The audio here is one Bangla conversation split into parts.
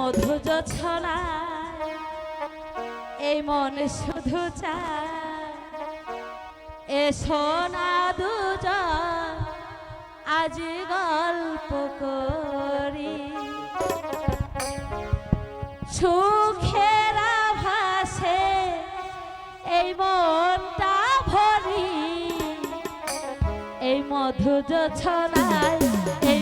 মধু যছনা এই মন শুধু চায়। এ সোনা দুজ আজ গল্প করি। সুখেরা ভাসে এই মনটা ভরি। এই মধু যছনায় এই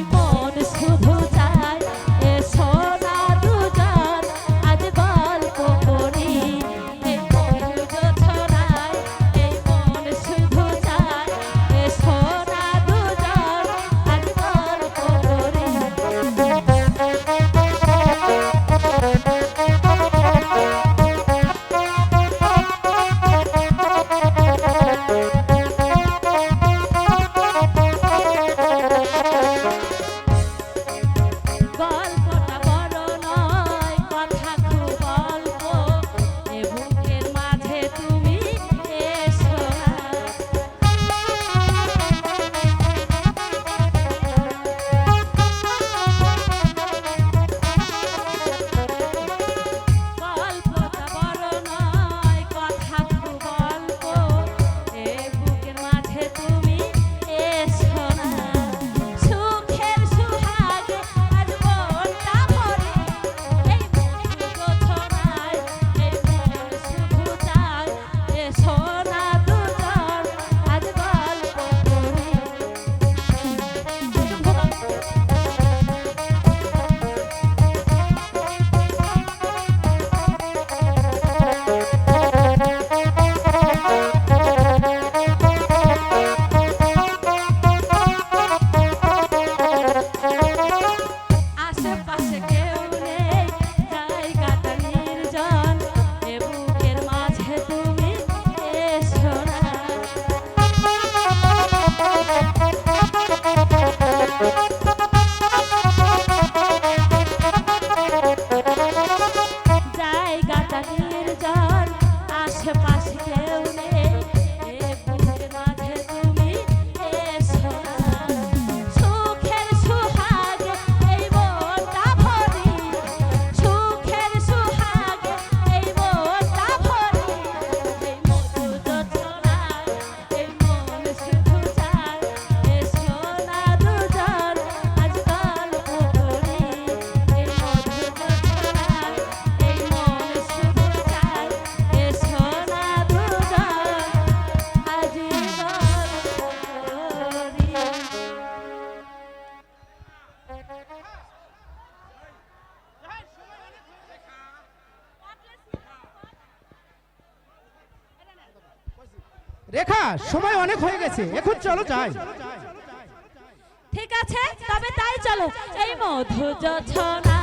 আসেও নে। রেখা, সময় অনেক হয়ে গেছে। এখন চলো যাই। ঠিক আছে, তবে তাই চলো। এই মধু যছনা